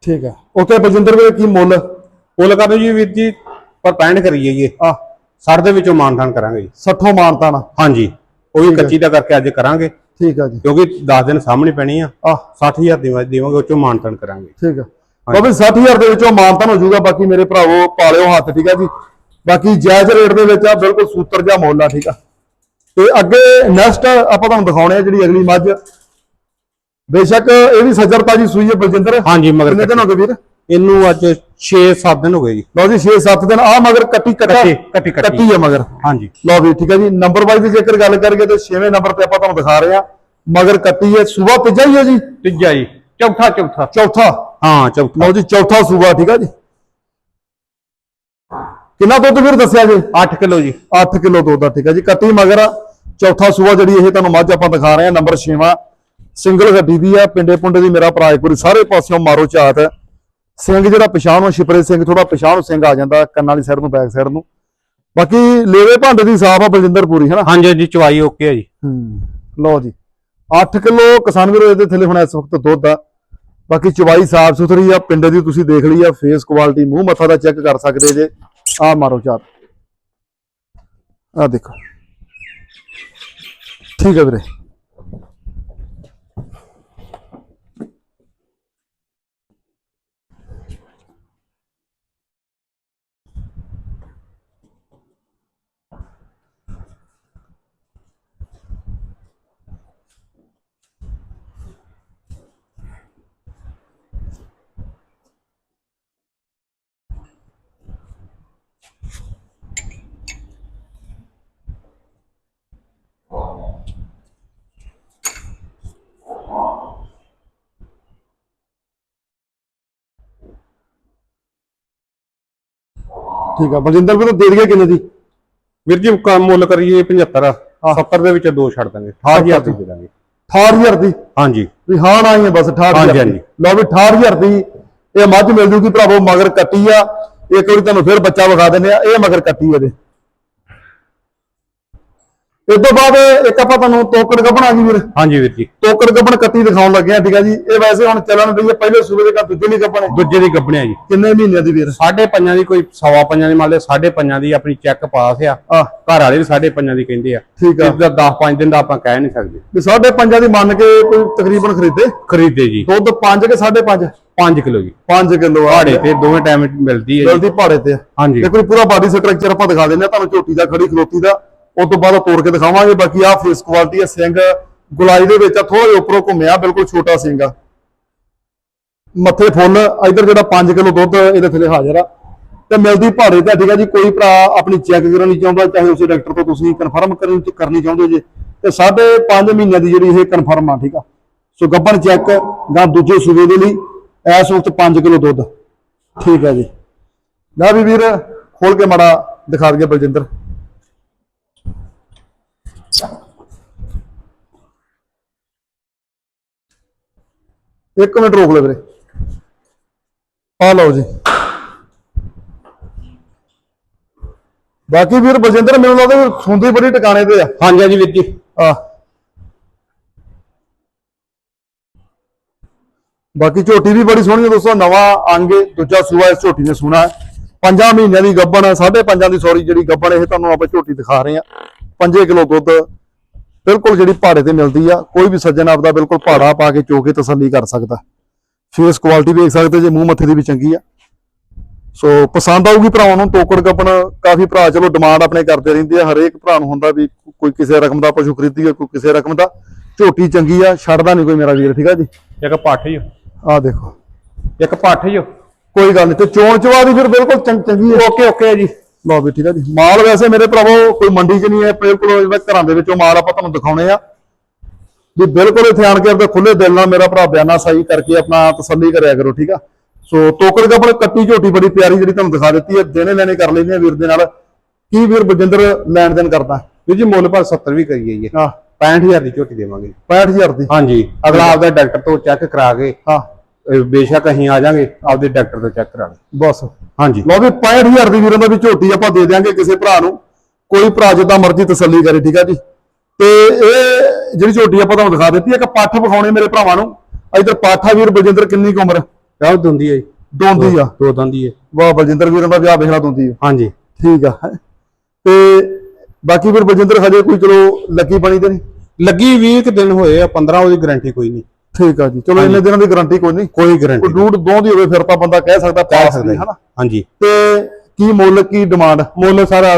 ਠੀਕ ਆ। ਓਕੇ ਬਲਜਿੰਦਰ ਵੀਰੇ ਕੀ ਮੁੱਲ?
ਮੁੱਲ ਕਰ ਦਿਓ ਜੀ ਵੀਰ ਜੀ ਪਰ 65 ਕਰੀਏ ਜੀ।
ਆ
60 ਦੇ ਵਿੱਚੋਂ ਮਾਨਤਾਨ ਕਰਾਂਗੇ ਜੀ।
60 ਮਾਨਤਾ ਨਾ
ਹਾਂਜੀ। ਉਹ ਵੀ ਕੱਚੀ ਦਾ ਕਰਕੇ ਅੱਜ ਕਰਾਂਗੇ।
ਠੀਕ ਆ ਜੀ।
ਕਿਉਂਕਿ 10 ਦਿਨ ਸਾਹਮਣੇ ਪੈਣੀ ਆ।
ਆ
60000 ਦੀ ਦੇਵਾਂਗੇ ਉਹ ਚੋਂ ਮਾਨਤਾਨ ਕਰਾਂਗੇ।
ਠੀਕ ਆ। ਬਾਬੇ 60000 ਦੇ ਵਿੱਚੋਂ ਮਾਨਤਾਨ ਹੋ ਜਾਊਗਾ ਬਾਕੀ ਮੇਰੇ ਭਰਾਵੋ ਪਾਲਿਓ ਹੱਥ ਠੀਕ ਆ ਜੀ। ਬਾਕੀ ਜਾਇਜ਼ ਰੇਟ ਦੇ ਵਿੱਚ ਆ ਬਿਲਕੁਲ ਸੂਤਰ ਜਿਹਾ ਮੁੱਲ ਆ ਠੀਕ ਆ। ਤੇ ਅੱਗੇ ਨੈਕਸਟ ਆਪਾਂ ਤੁਹਾਨੂੰ ਦਿਖਾਉਣੇ ਆ ਜਿਹੜੀ ਅਗਲੀ ਮੱਝ। ਬੇਸ਼ੱਕ ਇਹ ਵੀ ਸੱਜਰਤਾ ਜੀ ਸੂਈ ਹੈ ਬਲਜਿੰਦਰ।
ਹਾਂਜੀ ਮਗਰ
ਕਿੰਨੇ ਦਿਨ ਹੋ ਗਏ ਵੀਰ?
ਇਹਨੂੰ ਅੱਜ 6-7 ਦਿਨ ਹੋ ਗਏ ਜੀ।
ਲਓ ਜੀ 6-7 ਦਿਨ। ਆ ਮਗਰ ਕੱਟੀ ਕੱਟਾ।
ਕੱਟੀ, ਕੱਟੀ,
ਹੈ ਮਗਰ।
ਹਾਂਜੀ।
ਲਓ ਵੀ ਠੀਕ ਹੈ ਜੀ। ਨੰਬਰ ਵਾਈਜ਼ ਜੇਕਰ ਗੱਲ ਕਰੀਏ ਤੇ 6ਵੇਂ ਨੰਬਰ ਤੇ ਆਪਾਂ ਤੁਹਾਨੂੰ ਦਿਖਾ ਰਹੇ ਆ ਮਗਰ ਕੱਟੀ ਹੈ। ਸੂਬਾ ਤੀਜਾ ਹੀ ਹੈ ਜੀ।
ਤੀਜਾ ਜੀ। ਚੌਥਾ ਚੌਥਾ।
ਚੌਥਾ।
ਹਾਂ ਚੌਥਾ।
ਲਓ ਜੀ ਚੌਥਾ ਸੂਬਾ ਠੀਕ ਆ ਜੀ। ਕਿੰਨਾ ਦੁੱਧ ਵੀਰ ਦੱਸਿਆ ਜੀ?
8 ਕਿਲੋ ਜੀ।
8 ਕਿਲੋ ਦੁੱਧ ਦਾ ਠੀਕ ਆ ਜੀ। ਕੱਟੀ ਮਗਰ। ਚੌਥਾ ਸੂਆ ਜਿਹੜੀ ਇਹ ਤੁਹਾਨੂੰ ਮੱਝ ਆਪਾਂ ਦਿਖਾ ਰਹੇ ਆ ਨੰਬਰ 6ਵਾਂ ਸਿੰਗਲ ਗੱਡੀ ਦੀ ਆ ਪਿੰਡੇ ਪੁੰਡੇ ਦੀ ਮੇਰਾ ਪ੍ਰਾਇਪੁਰੀ ਸਾਰੇ ਪਾਸਿਓਂ ਮਾਰੋ ਝਾਤ ਸਿੰਘ ਜਿਹੜਾ ਪਛਾਣ ਨੂੰ ਛਿਪਰੇ ਸਿੰਘ ਥੋੜਾ ਪਛਾਣ ਨੂੰ ਸਿੰਘ ਆ ਜਾਂਦਾ ਕੰਨਾਂ ਵਾਲੀ ਸਾਈਡ ਨੂੰ ਬੈਕ ਸਾਈਡ ਨੂੰ। ਬਾਕੀ ਲੇਵੇ ਭਾਂਡੇ ਦੀ ਸਾਫ਼ ਆ ਬਲਜਿੰਦਰ ਪੂਰੀ ਹਨਾ
ਹਾਂਜੀ ਜੀ ਚਵਾਈ ਓਕੇ ਆ ਜੀ।
ਹੂੰ ਲਓ ਜੀ। 8 ਕਿਲੋ ਕਿਸਾਨ ਵੀਰੋ ਇਹਦੇ ਥੱਲੇ ਹੁਣ ਇਸ ਵਕਤ ਦੁੱਧ ਆ। ਬਾਕੀ ਚਵਾਈ ਸਾਫ਼ ਸੁਥਰੀ ਆ ਪਿੰਡੇ ਦੀ ਤੁਸੀਂ ਦੇਖ ਲਈ ਆ ਫੇਸ ਕੁਆਲਿਟੀ ਮੂੰਹ ਮੱਥਾ ਦਾ ਚੈੱਕ ਕਰ ਸਕਦੇ ਜੇ। ਆ ਮਾਰੋ ਚਾਪ ਆ ਦੇਖੋ। ਠੀਕ ਹੈ ਵੀਰੇ। ਠੀਕ ਆ ਬਲਜਿੰਦਰ ਵੀਰੋ ਦੇ ਦਈਏ ਕਿੰਨੇ ਦੀ?
ਵੀਰ ਜੀ ਕੰਮ ਮੁੱਲ ਕਰੀਏ 75 70 ਦੇ ਵਿੱਚ ਦੋ ਛੱਡ ਦਾਂਗੇ 8000 ਦੀ। ਦੇ ਦਾਂਗੇ।
68000 ਦੀ?
ਹਾਂਜੀ।
ਵੀ ਹਾਂ ਨਾ ਹੀ ਬਸ 68000
ਹਾਂਜੀ,
ਦੀ।
ਹਾਂਜੀ।
ਲਓ ਵੀ 68000 ਦੀ ਇਹ ਮੱਝ ਮਿਲ ਜੂਗੀ ਭਰਾਵੋ ਮਗਰ ਕੱਟੀ ਆ। ਇੱਕ ਵਾਰੀ ਤੁਹਾਨੂੰ ਫਿਰ ਬੱਚਾ ਵਿਖਾ ਦਿੰਦੇ ਆ ਇਹ ਮਗਰ ਕੱਟੀ ਇਹਦੇ। ਇਸ ਤੋਂ ਬਾਅਦ ਇੱਕ ਆਪਾਂ ਤੁਹਾਨੂੰ ਤੋਕੜ ਗੱਭਣ ਆ ਗਈ ਵੀਰ।
ਹਾਂਜੀ ਵੀਰ ਜੀ।
ਤੋਕੜ ਗੱਭਣ ਕੱਟੀ ਦਿਖਾਉਣ ਲੱਗੇ ਆ ਠੀਕ ਆ ਜੀ। ਇਹ ਵੈਸੇ ਹੁਣ ਚੱਲਣ ਰਹੀ ਹੈ ਪਹਿਲੇ ਸੂਬੇ ਦੇ ਕਾ ਦੂਜੇ ਨਹੀਂ ਗੱਭਣ
ਦੂਜੇ ਦੀ ਗੱਬਣਿਆ ਜੀ।
ਕਿੰਨੇ ਮਹੀਨਿਆਂ ਦੀ ਵੀਰ?
ਸਾਢੇ ਪੰਜਾਂ ਦੀ ਕੋਈ ਸਵਾ ਪੰਜਾਂ ਦੀ ਮੰਨ ਸਾਢੇ ਪੰਜਾਂ ਦੀ ਆਪਣੀ ਚੈੱਕ ਪਾਸ ਆ। ਘਰ ਵਾਲੇ ਵੀ ਸਾਢੇ ਪੰਜਾਂ ਦੀ ਕਹਿੰਦੇ ਆ।
ਠੀਕ ਆ।
ਇਸਦਾ 10 5 ਦਿਨ ਦਾ ਆਪਾਂ ਕਹਿ ਨਹੀਂ ਸਕਦੇ।
ਵੀ ਸਾਢੇ ਪੰਜਾਂ ਦੀ ਮੰਨ ਕੇ ਕੋਈ ਤਕਰੀਬਨ ਖਰੀਦੇ?
ਖਰੀਦੇ ਜੀ।
ਦੁੱਧ 5 ਕੇ 5.5
5 ਕਿਲੋ ਜੀ।
5 ਕਿਲੋ ਆ।
ਪਹਾੜੇ ਤੇ ਦੋਵੇਂ ਟਾਈਮ ਮਿਲਦੀ ਹੈ ਜੀ।
ਜਲਦੀ ਪਹਾੜੇ ਤੇ
ਹਾਂਜੀ।
ਦੇਖੋ ਜੀ ਪੂਰਾ ਬਾਡੀ ਸਟਰਕਚਰ ਆਪਾਂ ਦਿਖਾ ਦਿੰਦੇ ਆ ਤੁਹਾਨੂੰ ਝੋਟੀ ਦਾ ਖੜੀ ਖਲੋਤੀ ਦਾ। ਉਸ ਤੋਂ ਬਾਅਦ ਤੋੜ ਕੇ ਦਿਖਾਵਾਂਗੇ। ਬਾਕੀ ਆ ਫੇਸ ਕੁਆਲਿਟੀ ਆ ਸਿੰਘ। ਗੁਲਾਈ ਦੇ ਵਿੱਚ ਆ ਥੋੜਾ ਜਿਹਾ ਉੱਪਰੋਂ ਘੁੰਮਿਆ, ਬਿਲਕੁਲ ਛੋਟਾ ਸਿੰਘ ਆ ਮੱਥੇ ਫੁੱਲ, ਇਧਰ ਜਿਹੜਾ 5 ਕਿਲੋ ਦੁੱਧ ਇਹਦੇ ਥੱਲੇ ਹਾਜ਼ਰ ਆ। ਤੇ ਮਿਲਦੀ ਭਾਰੇ ਤਾਂ, ਠੀਕ ਆ ਜੀ, ਕੋਈ ਭਰਾ ਆਪਣੀ ਚੈੱਕ ਕਰਾਉਣੀ ਚਾਹੁੰਦਾ, ਚਾਹੇ ਉਸੇ ਡਾਕਟਰ ਤੋਂ ਤੁਸੀਂ ਕਨਫਰਮ ਕਰਨੀ ਕਰਨੀ ਚਾਹੁੰਦੇ ਜੇ। ਤੇ ਸਾਢੇ 5 ਮਹੀਨਿਆਂ ਦੀ ਜਿਹੜੀ ਇਹ ਕਨਫਰਮ ਆ, ਠੀਕ ਆ। ਸੋ ਗੱਬਨ ਚੈੱਕ ਜਾਂ ਦੂਜੇ ਸੂਬੇ ਦੇ ਲਈ, ਇਸ ਵਕਤ 5 ਕਿਲੋ ਦੁੱਧ। ਠੀਕ ਆ ਜੀ। ਲੈ ਵੀ ਵੀਰ ਖੋਲ ਕੇ ਮਾੜਾ ਦਿਖਾ ਦਈਏ ਬਲਜਿੰਦਰ। ਇੱਕ ਮਿੰਟ ਰੋਕ ਲੈ ਵੀਰੇ। ਆ ਲਓ ਜੀ। ਬਾਕੀ ਵੀਰ ਬਲਜਿੰਦਰ ਮੈਨੂੰ ਲੱਗਦਾ ਵੀ ਸੁਣਦੀ ਬੜੀ ਟਿਕਾਣੇ ਤੇ ਆ।
ਹਾਂਜੀ ਹਾਂਜੀ ਵੀਰ ਜੀ।
ਆ ਬਾਕੀ ਝੋਟੀ ਵੀ ਬੜੀ ਸੋਹਣੀ ਹੈ ਦੋਸਤੋ ਨਵਾਂ ਅੰਗ ਏ, ਦੂਜਾ ਸੂਆ ਇਸ ਝੋਟੀ ਨੇ ਸੋਹਣਾ ਹੈ। ਪੰਜਾਂ ਮਹੀਨਿਆਂ ਦੀ ਗੱਬਣ ਹੈ ਸਾਢੇ ਪੰਜਾਂ ਦੀ ਸੌਰੀ ਜਿਹੜੀ ਗੱਬਣ ਇਹ ਤੁਹਾਨੂੰ ਆਪਾਂ ਝੋਟੀ ਦਿਖਾ ਰਹੇ ਆ 5 ਕਿਲੋ ਦੁੱਧ ਬਿਲਕੁਲ ਜਿਹੜੀ ਪਹਾੜੇ ਤੇ ਮਿਲਦੀ ਆ ਕੋਈ ਵੀ ਸੱਜਣ ਆਪਦਾ ਬਿਲਕੁਲ ਪਹਾੜਾ ਪਾ ਕੇ ਚੋ ਕੇ ਤਸੱਲੀ ਕਰ ਸਕਦਾ। ਫੇਸ ਕੁਆਲਿਟੀ ਵੇਖ ਸਕਦੇ ਜੇ ਮੂੰਹ ਮੱਥੇ ਦੀ ਵੀ ਚੰਗੀ ਆ। ਸੋ ਪਸੰਦ ਆਊਗੀ ਭਰਾਵਾਂ ਨੂੰ ਤੋਕੜ ਗੱਬਣ ਕਾਫੀ ਭਰਾ ਚਲੋ ਡਿਮਾਂਡ ਆਪਣੇ ਕਰਦੇ ਰਹਿੰਦੇ ਆ। ਹਰੇਕ ਭਰਾ ਨੂੰ ਹੁੰਦਾ ਵੀ ਕੋਈ ਕਿਸੇ ਰਕਮ ਦਾ ਪਸ਼ੂ ਖਰੀਦੀਏ ਕੋਈ ਕਿਸੇ ਰਕਮ ਦਾ। ਝੋਟੀ ਚੰਗੀ ਆ ਛੱਡਦਾ ਨਹੀਂ ਕੋਈ ਮੇਰਾ ਵੀਰ ਠੀਕ ਆ ਜੀ?
ਇੱਕ ਪੱਠ ਜੀ
ਆ ਦੇਖੋ।
ਇੱਕ ਪੱਠ ਜੀ
ਕੋਈ ਗੱਲ ਨਹੀਂ ਤੇ ਚੋਣ ਚਵਾ ਦੀ ਫਿਰ ਬਿਲਕੁਲ ਚੰਗ- ਹੈ
ਓਕੇ ਓਕੇ ਜੀ।
ਲਓ ਵੀ ਠੀਕ ਆ ਜੀ। ਮਾਲ ਵੈਸੇ ਮੇਰੇ ਭਰਾਵੋ ਕੋਈ ਮੰਡੀ 'ਚ ਨਹੀਂ ਹੈ ਬਿਲਕੁਲ ਜਿਹੜਾ ਘਰਾਂ ਦੇ ਵਿੱਚੋਂ ਮਾਲ ਆਪਾਂ ਤੁਹਾਨੂੰ ਦਿਖਾਉਣੇ ਆ। ਵੀ ਬਿਲਕੁਲ ਇੱਥੇ ਆਣ ਕੇ ਆਪਣੇ ਖੁੱਲੇ ਦਿਲ ਨਾਲ ਮੇਰਾ ਭਰਾ ਬਿਆਨਾ ਸਹੀ ਕਰਕੇ ਆਪਣਾ ਤਸੱਲੀ ਕਰਿਆ ਕਰੋ ਠੀਕ ਆ। ਸੋ ਟੋਕਰ ਦਾ ਆਪਣੇ ਕੱਟੀ ਝੋਟੀ ਬੜੀ ਪਿਆਰੀ ਜਿਹੜੀ ਤੁਹਾਨੂੰ ਦਿਖਾ ਦਿੱਤੀ ਹੈ ਦੇਣੇ ਲੈਣੇ ਕਰ ਲੈਂਦੇ ਆ ਵੀਰ ਦੇ ਨਾਲ। ਕੀ ਵੀਰ ਬਜਿੰਦਰ ਲੈਣ ਦੇਣ ਕਰਦਾ?
ਵੀਰ ਜੀ ਮੁੱਲ ਪਰ 70 ਵੀ ਕਰੀਏ ਜੀ।
ਹਾਂ।
65000 ਦੀ ਝੋਟੀ ਦੇਵਾਂਗੇ।
65000 ਦੀ?
ਹਾਂਜੀ। ਅਗਲਾ ਆਪਦਾ ਡਾਕਟਰ ਤੋਂ ਚੈੱਕ ਕਰਾ ਕੇ
ਹਾਂ।
ਬੇਸ਼ੱਕ ਅਸੀਂ ਆ ਜਾਾਂਗੇ ਆਪਦੇ ਡਾਕਟਰ ਤੋਂ ਚੈੱਕ ਕਰਾ ਲਈ
ਬਸ।
ਹਾਂਜੀ।
ਲਓ ਵੀ 65000 ਦੀ ਵੀਰਾਂ ਦਾ ਵੀ ਝੋਟੀ ਆਪਾਂ ਦੇ ਦਿਆਂਗੇ ਕਿਸੇ ਭਰਾ ਨੂੰ। ਕੋਈ ਭਰਾ ਜਿੱਦਾਂ ਮਰਜ਼ੀ ਤਸੱਲੀ ਕਰੇ ਠੀਕ ਆ ਜੀ? ਤੇ ਇਹ ਜਿਹੜੀ ਝੋਟੀ ਆਪਾਂ ਤੁਹਾਨੂੰ ਦਿਖਾ ਦਿੱਤੀ ਹੈ ਕਿ ਪੱਠ ਵਿਖਾਉਣੇ ਮੇਰੇ ਭਰਾਵਾਂ ਨੂੰ। ਇਧਰ ਪਾਠਾ ਵੀਰ ਬਲਜਿੰਦਰ ਕਿੰਨੀ ਕੁ ਉਮਰ
ਕਿਆ ਦੁੰਦੀ ਹੈ ਜੀ।
ਦੋਂਦੀ ਆ?
ਦੋ ਦੰਦੀ ਹੈ
ਵਾਹ ਬਲਜਿੰਦਰ ਵੀਰਾਂ ਦਾ ਵਿਆਹ ਵੇਖਣਾ ਦੋਂਦੀ ਆ।
ਹਾਂਜੀ।
ਠੀਕ ਆ। ਹੈਂ। ਤੇ ਬਾਕੀ ਵੀਰ ਬਲਜਿੰਦਰ ਹਜੇ ਕੋਈ ਚਲੋ ਲੱਕੀ ਬਣੀ ਤੇ ਨਹੀਂ?
ਲੱਗੀ 20 ਕੁ ਦਿਨ ਹੋਏ ਆ 15 ਉਹਦੀ ਗਾਰੰਟੀ ਕੋਈ ਨਹੀਂ।
ਠੀਕ ਆ ਜੀ। ਚਲੋ ਇੰਨੇ ਦਿਨਾਂ ਦੀ ਗਾਰੰਟੀ ਕੋਈ ਨਹੀਂ।
ਕੋਈ ਗਾਰੰਟੀ
ਡੂਡ ਦੋਂਦੀ ਹੋਵੇ ਫਿਰ ਤਾਂ ਬੰਦਾ ਕਹਿ ਸਕਦਾ
ਕਹਿ
ਪਾਸ
ਸਕਦਾ।
ਹਨਾ?
ਹਾਂਜੀ।
ਤੇ ਕੀ ਮੁੱਲ ਕੀ ਡਿਮਾਂਡ
ਮੁੱਲ ਸਾਰਾ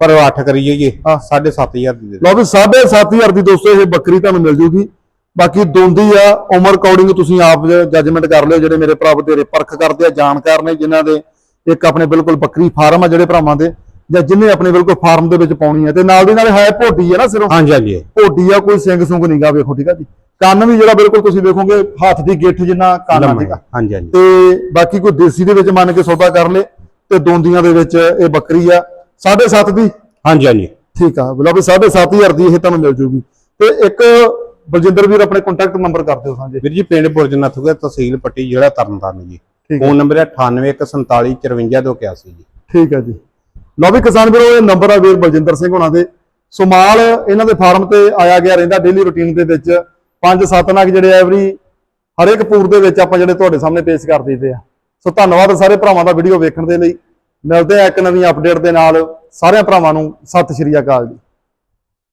ਪਰ 8 ਕਰੀਏ ਜੀ
ਹਾਂ।
7500 ਦੀ ਦੇ।
ਲਓ ਵੀ 7500 ਦੀ ਦੋਸਤੋ ਇਹ ਬੱਕਰੀ ਤੁਹਾਨੂੰ ਮਿਲ ਜੂਗੀ। ਬਾਕੀ ਦੋਂਦੀ ਆ ਉਮਰ ਅਕੋਰਡਿੰਗ ਤੁਸੀਂ ਆਪ ਜੱਜਮੈਂਟ ਕਰ ਲਿਓ ਜਿਹੜੇ ਮੇਰੇ ਭਰਾ ਬਤੇਰੇ ਪਰਖ ਕਰਦੇ ਆ ਜਾਣਕਾਰ ਨੇ ਜਿਨ੍ਹਾਂ ਦੇ। ਇੱਕ ਆਪਣੇ ਬਿਲਕੁਲ ਬੱਕਰੀ ਫਾਰਮ ਆ ਜਿਹੜੇ ਭਰਾਵਾਂ ਦੇ ਜਾਂ ਜਿੰਨੇ ਆਪਣੇ ਬਿਲਕੁਲ ਫਾਰਮ ਦੇ ਵਿੱਚ ਪਾਉਣੀ ਹੈ ਤੇ ਨਾਲ ਦੀ ਨਾਲ ਹੈ ਭੋਟੀ ਹੈ ਨਾ ਸਿਰੋਂ
ਹਾਂਜੀ ਹਾਂਜੀ।
ਭੋਟੀ ਆ ਕੋਈ ਸਿੰਘ ਸੁੰਗ ਨਹੀਂਗਾ ਵੇਖੋ ਠੀਕ ਆ ਜੀ। ਕੰਨ ਵੀ ਜਿਹੜਾ ਬਿਲਕੁਲ ਤੁਸੀਂ ਵੇਖੋਗੇ ਹੱਥ ਦੀ ਗਿੱਠ ਜਿੰਨਾ ਕੰਨ ਆ
ਲੰਮਾ
ਠੀਕ ਆ?
ਹਾਂਜੀ ਹਾਂਜੀ।
ਤੇ ਬਾਕੀ ਕੋਈ ਦੇਸੀ ਦੇ ਵਿੱਚ ਮੰਨ ਕੇ ਸੌਦਾ ਕਰ ਲੇ ਤੇ ਦੋਂਦੀਆਂ ਦੇ ਵਿੱਚ ਇਹ ਬੱਕਰੀ ਆ 7.5 ਦੀ?
ਹਾਂਜੀ ਹਾਂਜੀ।
ਠੀਕ ਆ ਬਲਾ ਵੀ 7500 ਦੀ ਇਹ ਤੁਹਾਨੂੰ ਮਿਲ ਜੂਗੀ। ਤੇ ਇੱਕ ਬਲਜਿੰਦਰ ਵੀਰ ਆਪਣੇ ਕੰਟੈਕਟ ਨੰਬਰ ਕਰ ਦਿਓ ਸਾਂਝੇ।
ਵੀਰ ਜੀ ਪਿੰਡ ਬੁਰਜਨਾਥੂਗਾ ਤਹਿਸੀਲ ਪੱਟੀ ਜ਼ਿਲ੍ਹਾ ਤਰਨਤਾਰਨ ਜੀ। ਫੋਨ ਨੰਬਰ ਹੈ 9814454281 ਜੀ।
ਠੀਕ ਹੈ ਜੀ। ਲਓ ਵੀ ਕਿਸਾਨ ਵੀਰੋ ਇਹ ਨੰਬਰ ਆ ਵੀਰ ਬਲਜਿੰਦਰ ਸਿੰਘ ਹੋਣਾ ਦੇ। ਸੋ ਮਾਲ ਇਹਨਾਂ ਦੇ ਫਾਰਮ ਤੇ ਆਇਆ ਗਿਆ ਰਹਿੰਦਾ ਡੇਲੀ ਰੁਟੀਨ ਦੇ ਵਿੱਚ। ਪੰਜ ਸੱਤ ਨਗ ਜਿਹੜੇ ਐਵਰੀ ਹਰੇਕ ਪੂਰ ਦੇ ਵਿੱਚ ਆਪਾਂ ਜਿਹੜੇ ਤੁਹਾਡੇ ਸਾਹਮਣੇ ਪੇਸ਼ ਕਰ ਦਿੱਤੇ ਆ। ਸੋ ਧੰਨਵਾਦ ਸਾਰੇ ਭਰਾਵਾਂ ਦਾ ਵੀਡੀਓ ਵੇਖਣ ਦੇ ਲਈ। ਮਿਲਦੇ ਆ ਇੱਕ ਨਵੀਂ ਅਪਡੇਟ ਦੇ ਨਾਲ। ਸਾਰਿਆਂ ਭਰਾਵਾਂ ਨੂੰ ਸਤਿ ਸ਼੍ਰੀ ਅਕਾਲ ਜੀ।